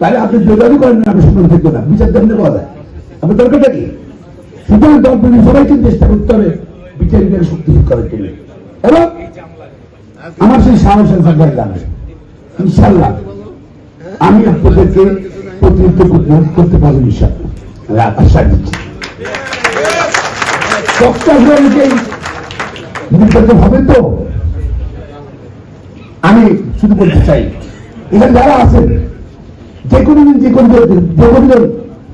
তাহলে আপনি যোগাযোগ করেন না আমি শুনুন থাকব না। বিচার দেন পাওয়া যায়? আপনার দরকারটা কি? সুতরাং দলপ্রতি সবাইকে চেষ্টা করতে হবে বিচারিকের শক্তিশীল করার জন্য। এবং আমার সেই সাহসের থাকার জানে ইনশাল্লাহ আমি আপনাদেরকে প্রতিনিধিত্ব করতে- করতে পারব ইনশাল্লাহ আশা দিচ্ছি হবে তো? আমি শুরু করতে চাই, এখানে যারা আছেন যে কোনো দিন যে কোনো যে কোনো দিন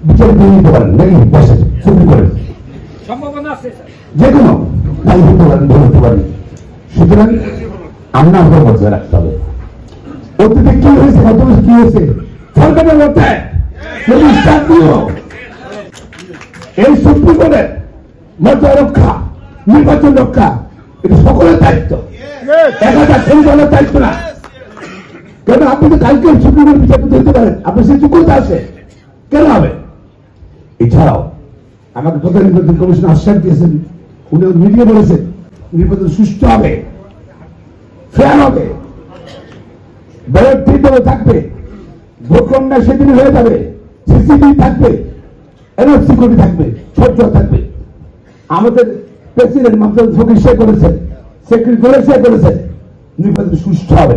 বিচার দিয়ে নিতে পারেন নাকি? বসে আছে স্যার। যে কোনো তাই হতে পারেন ভুল হতে পারেন সুতরাং আমরা আমাদের বজায় রাখতে হবে। অতীতে কি হয়েছে বছর কি হয়েছে? সরকারের দিও এই সুপ্রিম কোর্টের মর্যাদা রক্ষা নির্বাচন রক্ষা এটা সকলের দায়িত্ব। এক হাজার দায়িত্ব না। কেন আপনি তো কালকে সুপ্রিম কোর্ট বিচারপতি হতে পারেন? আপনি সেই যোগ্যতা আছে। কেন হবে? এছাড়াও আমাকে প্রধান নির্বাচন কমিশন আশ্বাস দিয়েছেন। উনি মিডিয়া বলেছেন, নির্বাচন সুষ্ঠু হবে ফেয়ার হবে। ব্যালট প্রিন্টও থাকবে, ভোট সেদিন হয়ে যাবে। সিসিটিভি থাকবে, এনএফ সিকিউরিটি থাকবে সহ্য থাকবে। আমাদের প্রেসিডেন্ট মামতাজ ফকির সে করেছেন, সেক্রেটারি সে করেছেন, নির্বাচন সুষ্ঠু হবে।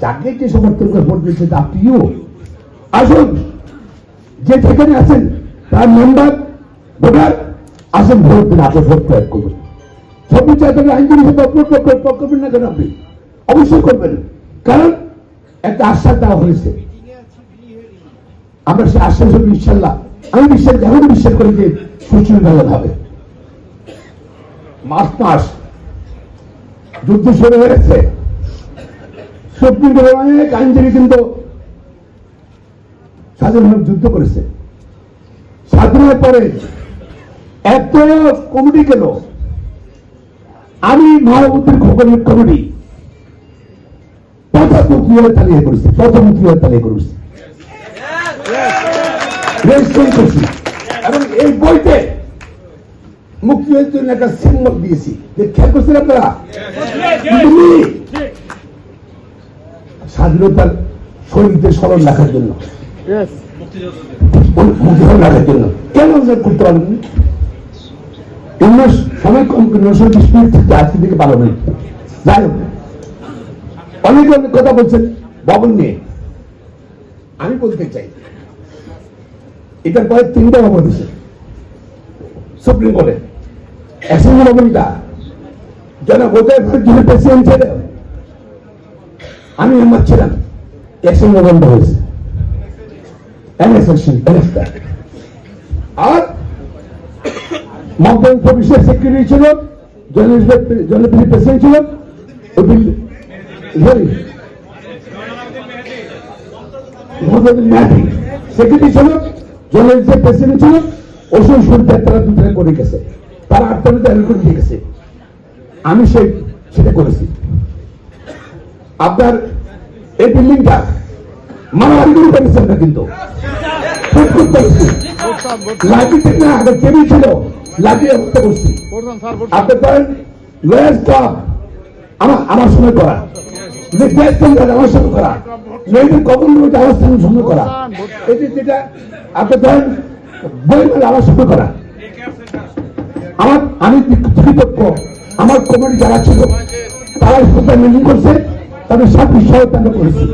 যাকে যে সমর্থন করে ভোট দিচ্ছে আপনিও আসুন, যে যেখানে আছেন, তার মেম্বার ভোটার আসেন ভোট দিন, আপনি ভোট প্রয়োগ করবেন সবই চাইতে আইনজীবী সাথে অপলোড করবেন না কেন আপনি? অবশ্যই করবেন। কারণ একটা আশ্বাস দেওয়া হয়েছে। আমরা সে আশ্বাস হবে ইনশাল্লাহ। আমি বিশ্বাস এমন বিশ্বাস করি যে সুশৃঙ্খলা হবে। মাস মাস যুদ্ধ শুরু হয়েছে সুপ্রিম কোর্টের অনেক আইনজীবী কিন্তু স্বাধীনভাবে যুদ্ধ করেছে। স্বাধীনের পরে এত কমিটি গেল। আমি মানবতীর খবরের কমিটি। প্রধানমন্ত্রী হয়ে তালিয়ে করেছি প্রধানমন্ত্রী হয়ে তালিয়ে করেছি। এবং এই বইতে মুক্তিযুদ্ধের জন্য একটা সিম্বল দিয়েছি। যে খেয়াল করছেন আপনারা? স্বাধীনতার শহীদদের স্মরণ রাখার জন্য। মুক্তিযুদ্ধ রাখার জন্য। কেন করতে পারেননি অন্য সময় কম নশো বিশ মিনিট থেকে আজকে থেকে যাই হোক অনেকে অনেক কথা বলছেন ভবন নিয়ে। আমি বলতে চাই এটার পরে তিনটা ভবন দিছে সুপ্রিম কোর্টে। নম্বর ভবনটা যেন বোধহয় জন্য প্রেসিডেন্ট ছিল আমি আমার ছিলাম। এক সঙ্গে বন্ধ হয়েছে আর সেক্রেটারি ছিল জনপ্রিয় প্রেসিডেন্ট ছিল করে গেছে। আমি সেই, সেটা করেছি। আপনার এই বিল্ডিংটা মারামারি করে পেরেছেন না কিন্তু। টেবিল ছিল, লাঠি আপনি আমার করা। সঙ্গে করা। আপনি মেলা আমার করা। আমার আমি কৃতজ্ঞ আমার কমিটি যারা ছিল তারা কোথায় মিটিং করছে। তাদের সব সহায়তা করেছি।